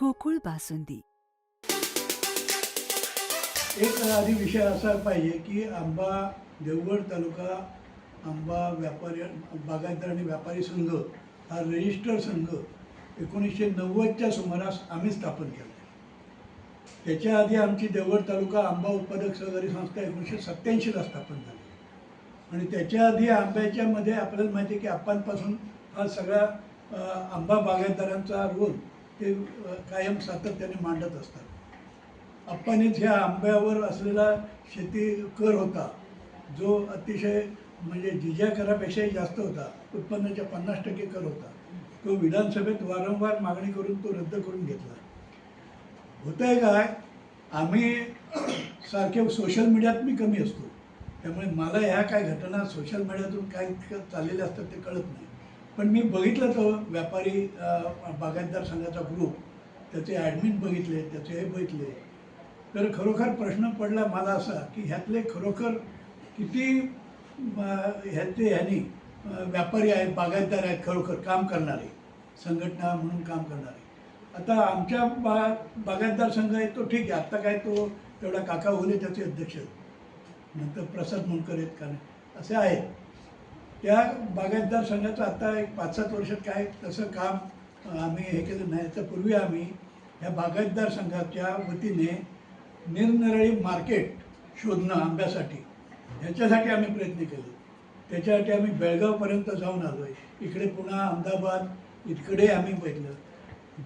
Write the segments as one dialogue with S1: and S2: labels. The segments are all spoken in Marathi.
S1: गोकुळ बासुंदी.
S2: एक आधी विषय असा पाहिजे की आंबा देवगड तालुका आंबा व्यापारी बागायतदार आणि व्यापारी संघ हा रजिस्टर संघ एकोणीसशे नव्वदच्या सुमारास आम्ही स्थापन केला. त्याच्या आधी आमची देवगड तालुका आंबा उत्पादक सहकारी संस्था एकोणीसशे सत्याऐंशीला स्थापन झाली. आणि त्याच्या आधी आंब्याच्यामध्ये आपल्याला माहिती आहे की आप्पांपासून हा सगळा आंबा बागायतदारांचा रोल ते कायम सातत्याने मांडत असतात. आप्पानेच ह्या आंब्यावर असलेला शेती कर होता जो अतिशय म्हणजे जिज्या करापेक्षाही जास्त होता उत्पन्नाच्या पन्नास टक्के कर होता. तो विधानसभेत वारंवार मागणी करून तो रद्द करून घेतला. होतं आहे काय आम्ही सारखे सोशल मीडियात मी कमी असतो. त्यामुळे मला ह्या काय घटना सोशल मीडियातून काय इतकं चाललेल्या असतात ते कळत नाही. पण मी बघितलं तो व्यापारी बागायतदार संघाचा ग्रुप त्याचे ॲडमिन बघितले त्याचे हे बघितले. तर खरोखर प्रश्न पडला मला असा की ह्यातले खरोखर किती ह्याचे ह्यानी व्यापारी आहेत बागायतदार आहेत खरोखर काम करणारे संघटना म्हणून काम करणारे. आता आमच्या बा बागायतदार संघ आहे तो ठीक आहे आत्ता काय तो तेवढा काका होले त्याचे अध्यक्ष आहेत. नंतर प्रसाद मुंडकर आहेत का असे आहेत. त्या बागायतदार संघाचं आता एक पाच सात वर्षात काय तसं काम आम्ही हे केलं नाही. तर पूर्वी आम्ही ह्या बागायतदार संघाच्या वतीने निरनिराळी मार्केट शोधणं आंब्यासाठी ह्याच्यासाठी आम्ही प्रयत्न केले. त्याच्यासाठी आम्ही बेळगावपर्यंत जाऊन आलो आहे इकडे पुन्हा अहमदाबाद इकडे आम्ही बघितलं.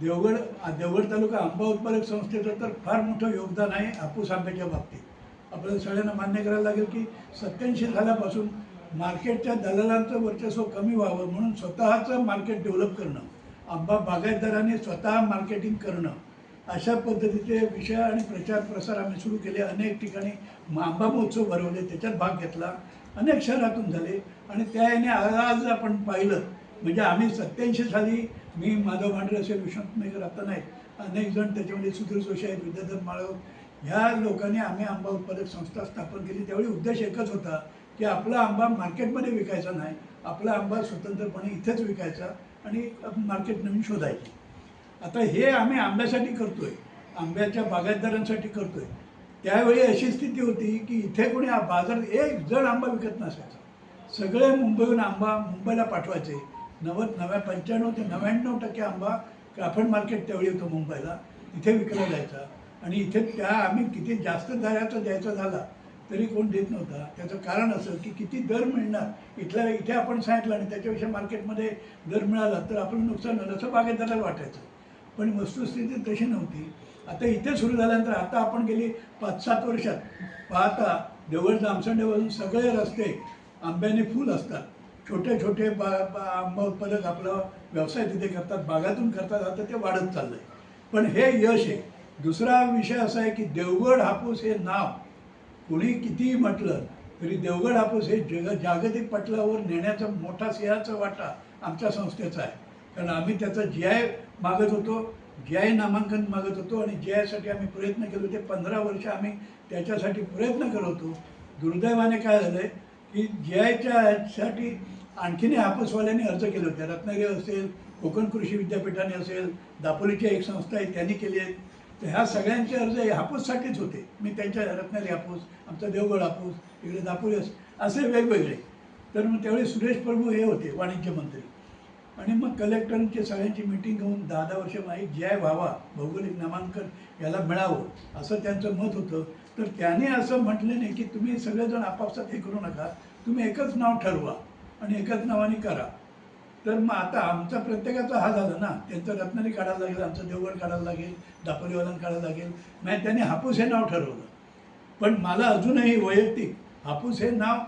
S2: देवगड देवगड तालुका आंबा उत्पादक संस्थेचं तर फार मोठं योगदान आहे हापूस आंब्याच्या बाबतीत. आपल्याला सगळ्यांना मान्य करायला लागेल की सत्याऐंशी झाल्यापासून मार्केटच्या दलालांचं वर्चस्व कमी व्हावं म्हणून स्वतःचं मार्केट डेव्हलप करणं आंबा बागायतदाराने स्वतः मार्केटिंग करणं अशा पद्धतीचे विषय आणि प्रचार प्रसार आम्ही सुरू केले. अनेक ठिकाणी आंबा महोत्सव भरवले त्याच्यात भाग घेतला. अनेक शहरातून झाले. आणि त्या याने आज आपण पाहिलं म्हणजे आम्ही सत्याऐंशी साली मी माधव भांडरे असेल विश्वनाथ मेघर आता नाही अनेक जण त्याच्यामध्ये सुधीर जोशी आहेत विद्याधर माळव ह्या लोकांनी आम्ही आंबा उत्पादक संस्था स्थापन केली. त्यावेळी उद्देश एकच होता की आपला आंबा मार्केटमध्ये विकायचा नाही आपला आंबा स्वतंत्रपणे इथेच विकायचा आणि मार्केट नवीन शोधायची. आता हे आम्ही आंब्यासाठी करतोय आंब्याच्या बागायतदारांसाठी करतोय. त्यावेळी अशी स्थिती होती की इथे कोणी बाजार एक जण आंबा विकत नसायचा. सगळे मुंबईहून आंबा मुंबईला पाठवायचे. नव्वद नव्या पंच्याण्णव ते नव्याण्णव टक्के आंबा क्राफर्ड मार्केट त्यावेळी होतं मुंबईला. इथे विकला जायचा. आणि इथे त्या आम्ही किती जास्त दराचा द्यायचा झाला तरी कोण देत नव्हता. त्याचं कारण असं की किती दर मिळणार? इथल्या इथे आपण सांगितलं आणि त्याच्यापेक्षा मार्केटमध्ये दर मिळाला तर आपलं नुकसान झालं असं बागायतदाराला वाटायचं. पण वस्तुस्थिती तशी नव्हती. आता इथे सुरू झाल्यानंतर आता आपण गेली पाच सात वर्षात पाहता देवळ जामसंडेवरून सगळे रस्ते आंब्याने फुल असतात. छोटे छोटे बा बा आंबा उत्पादक आपला व्यवसाय तिथे करतात बागातून करतात आता ते वाढत चाललं आहे पण हे यश आहे. दुसरा विषय असा आहे की देवगड हापूस हे नाव कोणी कितीही म्हटलं तरी देवगड हापूस हे जग जागतिक पटलावर नेण्याचा मोठा सिंहाचा वाटा आमच्या संस्थेचा आहे. कारण आम्ही त्याचा जी आय मागत होतो जी आय नामांकन मागत होतो आणि जी आयसाठी आम्ही प्रयत्न केले होते. पंधरा वर्ष आम्ही त्याच्यासाठी प्रयत्न करत होतो. दुर्दैवाने काय झालं आहे की जी आयच्यासाठी आणखीनही आणखीन हापूसवाल्यांनी अर्ज केले होते. रत्नागिरी असेल कोकण कृषी विद्यापीठाने असेल दापोलीची एक संस्था आहे त्यांनी केली आहे. तर ह्या सगळ्यांचे अर्ज हे हापूससाठीच होते. मी त्यांच्या रत्नाली हापूस आमचा देवगड हापूस इकडे दापोली असे वेगवेगळे. तर मग त्यावेळी सुरेश प्रभू हे होते वाणिज्य मंत्री. आणि मग कलेक्टरांची सगळ्यांची मिटिंग घेऊन दहा दहा वर्ष माहीत जय व्हावा भौगोलिक नामांकन याला मिळावं असं त्यांचं मत होतं. तर त्याने असं म्हटलं नाही की तुम्ही सगळेजण आपापसात हे करू नका तुम्ही एकच नाव ठरवा आणि एकच नावाने करा. तर मग आता आमचा प्रत्येकाचा हा झाला ना. त्यांचं रत्नागिरी काढायला लागेल आमचं देवगड काढायला लागेल दापोलीवालन काढायला लागेल. नाही त्यांनी हापूस हे नाव ठरवलं. पण मला अजूनही वैयक्तिक हापूस हे नाव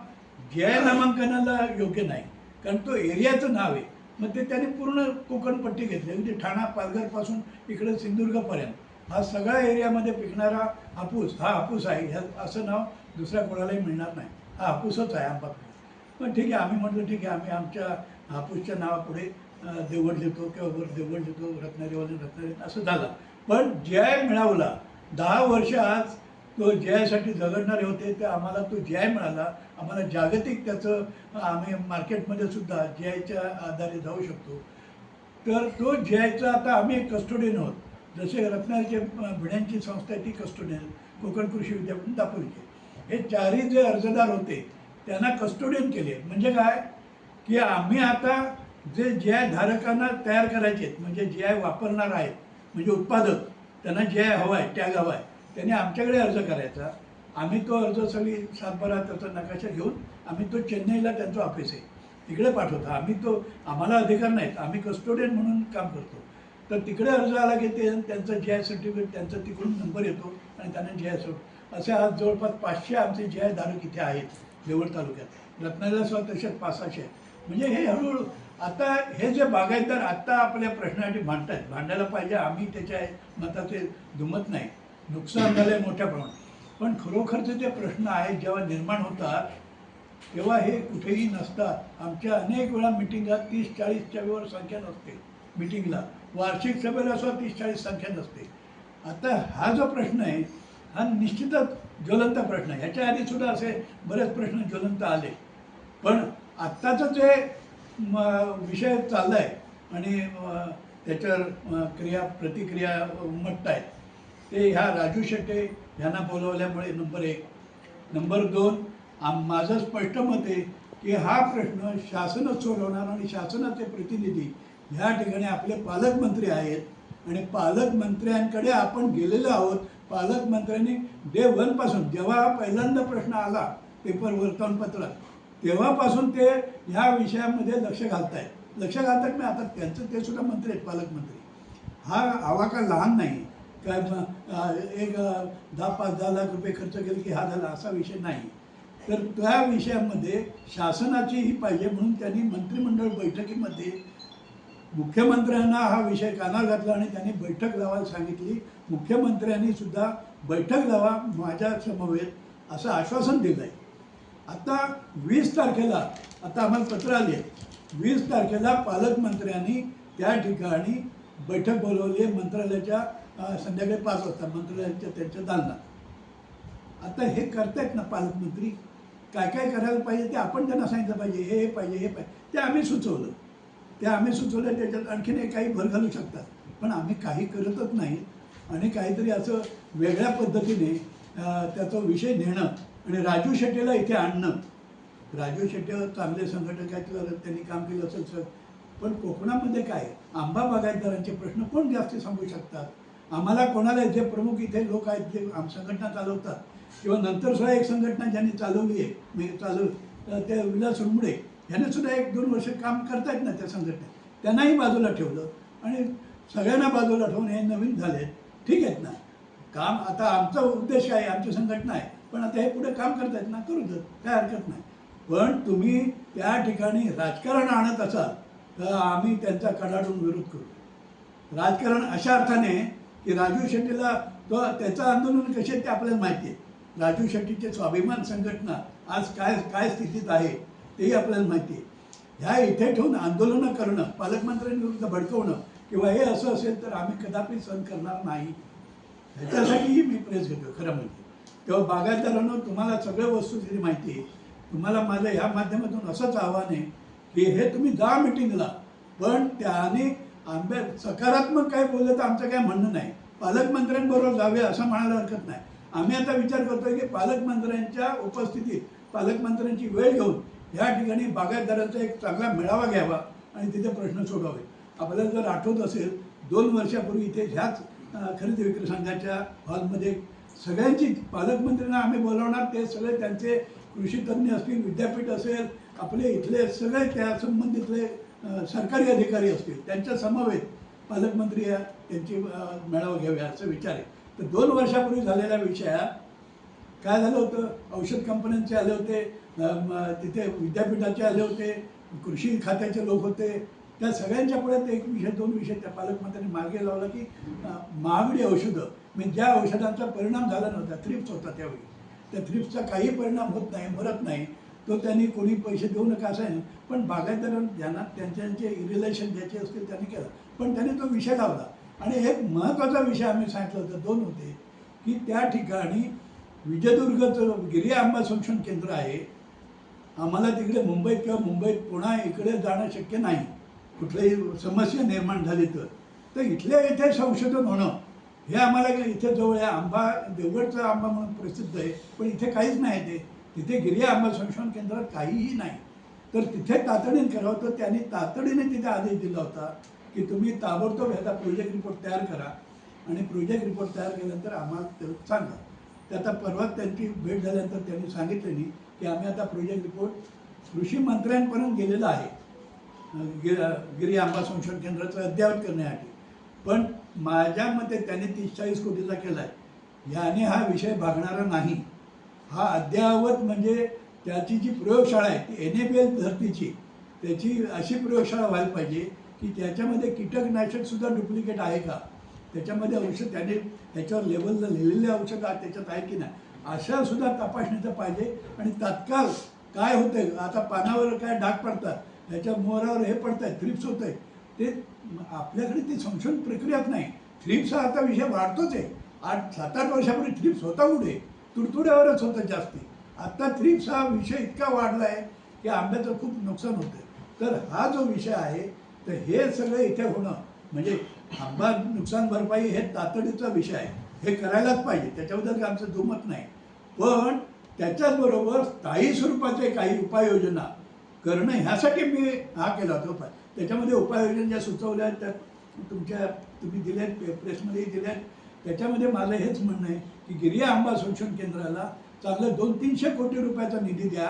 S2: जय नामांकनाला योग्य नाही. कारण तो एरियाचं नाव आहे. मग ते त्याने पूर्ण कोकणपट्टी घेतली. म्हणजे ठाणा पालघरपासून इकडे सिंधुदुर्गपर्यंत. हा सगळ्या एरियामध्ये पिकणारा हापूस हा हापूस आहे. ह्या असं नाव दुसऱ्या कोणालाही मिळणार नाही. हा हापूसच आहे आंबा पण ठीक आहे आम्ही म्हटलं ठीक आहे आम्ही आमच्या हापूसच्या नावापुढे देवड देवगड लिहितो किंवा वर देवड लिहितो रत्नागिरीवाले रत्नागिरी असं झालं. पण जय मिळवला दहा वर्ष आज तो जयासाठी झगडणारे होते ते आम्हाला तो जय मिळाला. आम्हाला जागतिक त्याचं आम्ही मार्केटमध्ये सुद्धा जयच्या आधारे जाऊ शकतो. तर तो जयचा आता आम्ही एक कस्टोडियन आहोत. जसे रत्नागिरीचे भिड्यांची संस्था आहे ती कस्टोडियन कोकण कृषी विद्यापीठ दापोलीचे. हे चारही जे अर्जदार होते त्यांना कस्टोडियन केले. म्हणजे काय? की आम्ही आता जे जी आय धारकांना तयार करायचे आहेत म्हणजे जी आय वापरणार आहेत म्हणजे उत्पादक त्यांना जे आय हवा आहे टॅग हवा आहे त्यांनी आमच्याकडे अर्ज करायचा. आम्ही तो अर्ज सगळी सातबारा त्याचा नकाशा घेऊन आम्ही तो चेन्नईला त्यांचं ऑफिस आहे. तिकडे पाठवतो. आम्ही तो आम्हाला अधिकार नाहीत. आम्ही कस्टोडियन म्हणून काम करतो. तर तिकडे अर्ज आला की ते त्यांचं जे आय सर्टिफिकेट त्यांचा तिकडून नंबर येतो आणि त्यांना जे आय सोड असे आज जवळपास पाचशे आमचे जे आय धारक इथे आहेत देवळ तालुक्यात. रत्नागिरीला सुद्धा तसेच पाच सहाशे आहेत म्हणजे हे हळूहळू आता हे जे बागायतदार आत्ता आपल्या प्रश्नासाठी आहेत भांडायला पाहिजे आम्ही त्याच्या मताचे दुमत नाही. नुकसान झालं आहे मोठ्या प्रमाणात. पण खरोखरचे जे प्रश्न आहेत जेव्हा निर्माण होतात तेव्हा हे कुठेही नसतात आमच्या अनेक वेळा मिटिंगात तीस चाळीसच्या वर संख्या नसते. मिटिंगला. वार्षिक सभेला सुद्धा तीस चाळीस संख्या नसते. आता हा जो प्रश्न आहे हा निश्चितच ज्वलंत प्रश्न आहे. ह्याच्या आधी सुद्धा असे बरेच प्रश्न ज्वलंत आले. पण आत्ताचं जे म, विषय चालला आहे आणि त्याच्यावर क्रिया प्रतिक्रिया उमटत आहेत ते ह्या राजू शेट्टे ह्यांना बोलवल्यामुळे नंबर एक. नंबर दोन आम माझं स्पष्ट मत आहे की हा प्रश्न शासनच सोडवणार आणि शासनाचे प्रतिनिधी ह्या ठिकाणी आपले पालकमंत्री आहेत आणि पालकमंत्र्यांकडे आपण गेलेलो आहोत. पालकमंत्र्यांनी डे वनपासून जेव्हा हा पहिल्यांदा प्रश्न आला पेपर वर्तमानपत्रात तेव्हापासून ते ह्या विषयामध्ये लक्ष घालत आहेत लक्ष घालतात मी म्हणजे आता त्यांचं ते सुद्धा मंत्री आहेत पालकमंत्री. हा आवाका लहान नाही? काय एक दहा पाच दहा लाख रुपये खर्च केले की हा झाला असा विषय नाही. तर त्या विषयामध्ये शासनाची ही पाहिजे म्हणून त्यांनी मंत्रिमंडळ बैठकीमध्ये मुख्यमंत्र्यांना हा विषय कानावर घातला आणि त्यांनी बैठक लावायला सांगितली. मुख्यमंत्र्यांनी सुद्धा बैठक लावा माझ्या समवेत असं आश्वासन दिलं आहे आता वीस तारखेला आता आम्हाला पत्र आले आहे. वीस तारखेला पालकमंत्र्यांनी त्या ठिकाणी बैठक बोलवली आहे मंत्रालयाच्या संध्याकाळी पाच वाजता मंत्रालयाच्या त्यांच्या दालनात. आता हे करतायत ना पालकमंत्री? काय काय करायला पाहिजे ते आपण त्यांना सांगितलं पाहिजे हे हे पाहिजे हे पाहिजे. ते आम्ही सुचवलं. ते आम्ही सुचवलं त्याच्यात आणखीन काही भर घालू शकतात. पण आम्ही काही करतच नाही. आणि काहीतरी असं वेगळ्या पद्धतीने त्याचा विषय नेणं आणि राजू शेट्टीला इथे आणणं. राजू शेट्टी चांगले संघटक आहेत त्यांनी काम केलं असेल सर पण कोकणामध्ये काय? आंबा बागायतदारांचे प्रश्न कोण जास्त सांगू शकतात? आम्हाला कोणाला जे प्रमुख इथे लोक आहेत जे आम संघटना चालवतात किंवा नंतर सुद्धा एक संघटना ज्यांनी चालवली आहे म्हणजे चालव ते विलास रुमडे ह्याने सुद्धा एक दोन वर्ष काम करतायत ना त्या संघटनेत. त्यांनाही बाजूला ठेवलं आणि सगळ्यांना बाजूला ठेवून हे नवीन झाले ठीक आहेत ना? काम आता आमचा उद्देश आहे? आमची संघटना आहे. पण आता हे पुढे काम करतायत ना करू देत. काय हरकत नाही. पण तुम्ही त्या ठिकाणी राजकारण आणत असाल तर आम्ही त्यांचा कडाडून विरोध करू. राजकारण अशा अर्थाने की राजू शेट्टीला तो त्याचं आंदोलन कसे ते आपल्याला माहिती आहे. राजू शेट्टीचे स्वाभिमान संघटना आज काय काय स्थितीत आहे तेही आपल्याला माहिती आहे. ह्या इथे ठेवून आंदोलनं करणं पालकमंत्र्यांविरुद्ध भडकवणं किंवा हे असं असेल तर आम्ही कदापि सहन करणार नाही. ह्याच्यासाठीही मी प्रेस घेतो खरं म्हणजे. तेव्हा बागायतदारांनो तुम्हाला सगळ्या वस्तुस्थिती माहिती आहे. तुम्हाला माझं ह्या माध्यमातून असंच आव्हान आहे की हे तुम्ही जा मिटिंगला पण त्याने आंब्या सकारात्मक काय बोललं तर आमचं काय म्हणणं नाही. पालकमंत्र्यांबरोबर जावे असं म्हणायला हरकत नाही. आम्ही आता विचार करतोय की पालकमंत्र्यांच्या उपस्थितीत पालकमंत्र्यांची वेळ घेऊन या ठिकाणी बागायतदारांचा एक चांगला मेळावा घ्यावा आणि तिथे प्रश्न सोडावे आपल्याला जर आठवत असेल दोन वर्षापूर्वी इथे ह्याच खरेदी विक्री संघाच्या हॉलमध्ये सगळ्यांची पालकमंत्र्यांना आम्ही बोलवणार ते सगळे त्यांचे कृषी तज्ज्ञ असतील विद्यापीठ असेल आपले इथले सगळे त्या संबंधितले सरकारी अधिकारी असतील त्यांच्या समवेत पालकमंत्री या त्यांची मेळावा घ्याव्या असं विचार आहे. तर दोन वर्षापूर्वी झालेल्या विषयात काय झालं होतं? औषध कंपन्यांचे आले होते तिथे विद्यापीठाचे आले होते कृषी खात्याचे लोक होते. त्या सगळ्यांच्या पुढे एक विषय दोन विषय त्या पालकमंत्र्यांनी मागे लावला की महागडी औषधं. मी ज्या औषधांचा परिणाम झाला नव्हता थ्रिप्स होता त्यावेळी. त्या थ्रिप्सचा काही परिणाम होत नाही मरत नाही. तो त्यांनी कोणी पैसे देऊ नका असं आहे पण बागायतदार ज्यांना त्यांच्या त्यांचे रिलेशन ज्याचे असतील त्यांनी केलं. पण त्यांनी तो विषय लावला. आणि एक महत्त्वाचा विषय आम्ही सांगितलं होतं दोन होते की त्या ठिकाणी विजयदुर्गचं गिरी आंबा संशोधन केंद्र आहे. आम्हाला तिकडे मुंबईत किंवा मुंबईत पुन्हा इकडे जाणं शक्य नाही. कुठलीही समस्या निर्माण झाली तर. तर इथल्या इथे संशोधन होणं हे आम्हाला इथे जवळ आहे. आंबा देवगडचा आंबा म्हणून प्रसिद्ध आहे. पण इथे काहीच नाही ते. तिथे गिरी आंबा संशोधन केंद्रात काहीही नाही. तर तिथे तातडीने करावं तर त्यांनी तातडीने तिथे आदेश दिला होता की तुम्ही ताबडतोब ह्याचा प्रोजेक्ट रिपोर्ट तयार करा. आणि प्रोजेक्ट रिपोर्ट तयार केल्यानंतर आम्हाला ते सांगा. ते आता परवा त्यांची भेट झाल्यानंतर त्यांनी सांगितलेली की आम्ही आता प्रोजेक्ट रिपोर्ट कृषी मंत्र्यांपर्यंत गेलेला आहे. गिर गिरी आंबा संशोधन केंद्राचं अद्ययावत करण्यासाठी. पण माझ्या मते त्याने तीस चाळीस कोटीचा केला आहे याने हा विषय भागणारा नाही. हा अद्ययावत म्हणजे त्याची जी प्रयोगशाळा आहे ती एन ए बी एल धर्तीची त्याची अशी प्रयोगशाळा व्हायला पाहिजे की त्याच्यामध्ये कीटकनाशकसुद्धा डुप्लिकेट आहे का? त्याच्यामध्ये औषध त्याने त्याच्यावर लेवलला लिहिलेले औषध त्याच्यात आहे की नाही? अशा सुद्धा तपासणीचं पाहिजे. आणि तात्काळ काय होतंय? आता पानावर काय डाग पडतात? त्याच्या मोहरावर हे पडत आहे थ्रिप्स होत आहे ते आपल्याकडे ती संशोधन प्रक्रियात नाही. थ्रिप्सचा आता विषय वाढतोच आहे. आठ सात आठ वर्षापूर्वी थ्रिप्स होता उडे. तुडतुड्यावरच होतं जास्ती. आत्ता थ्रिप्स हा विषय इतका वाढला आहे की आंब्याचं खूप नुकसान होतं. तर हा जो विषय आहे तर हे सगळं इथे होणं म्हणजे आंबा नुकसान भरपाई हे तातडीचा विषय आहे. हे करायलाच पाहिजे. त्याच्याबद्दल काही आमचं दुमत नाही. पण त्याच्याचबरोबर स्थायी स्वरूपाचे काही उपाययोजना करणं ह्यासाठी मी हा केला होता. उपाय त्याच्यामध्ये उपाययोजना ज्या सुचवल्या आहेत त्या तुमच्या तुम्ही दिल्यात प्रेसमध्येही दिल्यात. त्याच्यामध्ये माझं हेच म्हणणं आहे की गिरिया आंबा संशोधन केंद्राला चांगलं दोन तीनशे कोटी रुपयाचा निधी द्या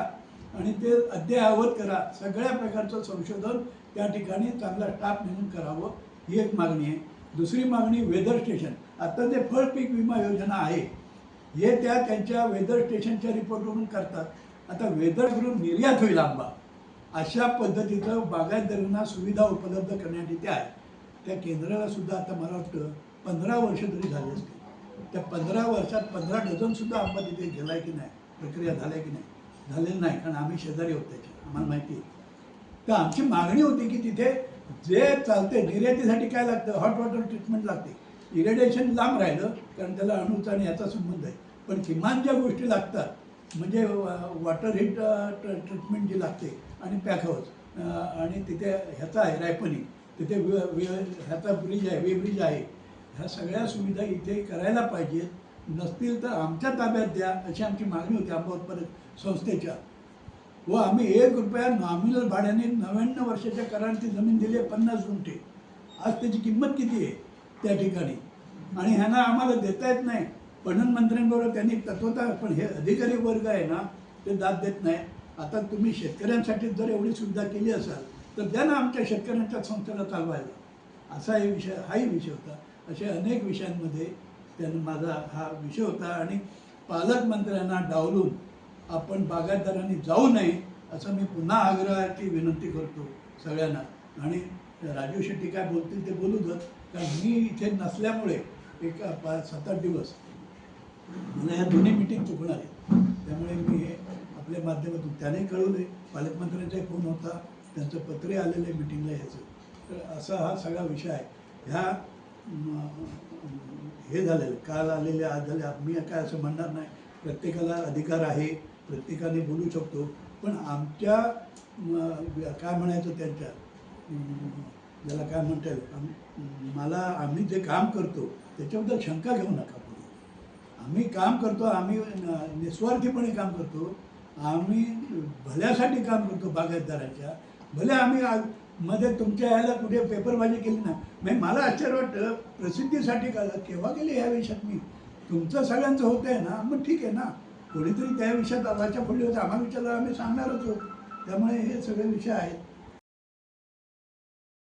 S2: आणि ते अद्ययावत करा. सगळ्या प्रकारचं संशोधन त्या ठिकाणी चांगला स्टाफ नेमून करावं ही एक मागणी आहे. दुसरी मागणी वेदर स्टेशन. आता जे फळ पीक विमा योजना आहे हे त्या त्यांच्या वेदर स्टेशनच्या रिपोर्टवरून करतात. आता वेदर करून निर्यात होईल आंबा. अशा पद्धतीचं बागायतदारांना सुविधा उपलब्ध करण्यासाठी ते आहे त्या केंद्राला सुद्धा आता मला वाटतं पंधरा वर्ष तरी झाली असतील. त्या पंधरा वर्षात पंधरा डझनसुद्धा आंबा तिथे गेला आहे की नाही? प्रक्रिया झाल्या की नाही? झालेलं नाही कारण आम्ही शेजारी होत त्याच्या आम्हाला माहिती आहे. तर आमची मागणी होती की तिथे जे चालते निर्यातीसाठी काय लागतं? हॉट वॉटर ट्रीटमेंट लागते. इरेडिएशन लांब राहिलं कारण त्याला अणूचा आणि याचा संबंध आहे. पण किमान ज्या गोष्टी लागतात म्हणजे वॉटर हीट ट्रीटमेंट जी लागते आणि पॅकहाऊस आणि तिथे ह्याचा आहे रायपनी तिथे वे वे- ह्याचा ब्रिज आहे वे ब्रिज आहे. ह्या सगळ्या सुविधा इथे करायला पाहिजेत. नसतील तर आमच्या ताब्यात द्या अशी आमची मागणी होती आंबा संस्थेच्या. व आम्ही एक रुपया नॉमिनल भाड्याने नव्याण्णव वर्षाच्या करारची जमीन दिली आहे पन्नास गुंठे. आज त्याची किंमत किती आहे? त्या ठिकाणी. आणि ह्यांना आम्हाला देता येत नाही. पणन मंत्र्यांबरोबर त्यांनी तत्वता पण हे अधिकारी वर्ग आहे ना ते दाद देत नाही. आता तुम्ही शेतकऱ्यांसाठी जर एवढी सुविधा केली असाल तर द्या ना आमच्या शेतकऱ्यांच्या संस्थेला चालवायला. असा हे विषय हाही विषय होता. असे अनेक विषयांमध्ये त्यानं माझा हा विषय होता. आणि पालकमंत्र्यांना डावलून आपण बागायतदारांनी जाऊ नये असं मी पुन्हा आग्रहाची विनंती करतो सगळ्यांना. आणि राजू शेट्टी काय बोलतील ते बोलू दत कारण मी इथे नसल्यामुळे एक पाच सात आठ दिवस मला ह्या दोन्ही मिटिंग चुकणार आहे त्यामुळे मी हे आपल्या माध्यमातून त्याने कळवले पालकमंत्र्यांचाही फोन होता. त्यांचं पत्रही आलेलं आहे मिटिंगला यायचं. तर असा हा सगळा विषय आहे. ह्या हे झालेलं. काल आलेले आज झाले. मी काय असं म्हणणार नाही. प्रत्येकाला अधिकार आहे. प्रत्येकाने बोलू शकतो. पण आमच्या काय म्हणायचं त्यांच्या? ज्याला काय म्हणता येईल? मला आम्ही जे काम करतो त्याच्याबद्दल शंका घेऊ नका. आम्ही काम करतो आम्ही निस्वार्थीपणे काम करतो. आम्ही भल्यासाठी काम करतो बागायतदाराच्या. भले आम्ही मध्ये तुमच्या यायला कुठे पेपरबाजी केली ना म्हणजे मला आश्चर्य वाटतं प्रसिद्धीसाठी का केव्हा गेली ह्या विषयात मी? तुमचं सगळ्यांचं होतं आहे ना मग ठीक आहे ना. कोणीतरी त्या विषयात आवाच्या पडली होतं आम्हाला विचारलं आम्ही सांगणारच आहोत. त्यामुळे हे सगळे विषय आहेत.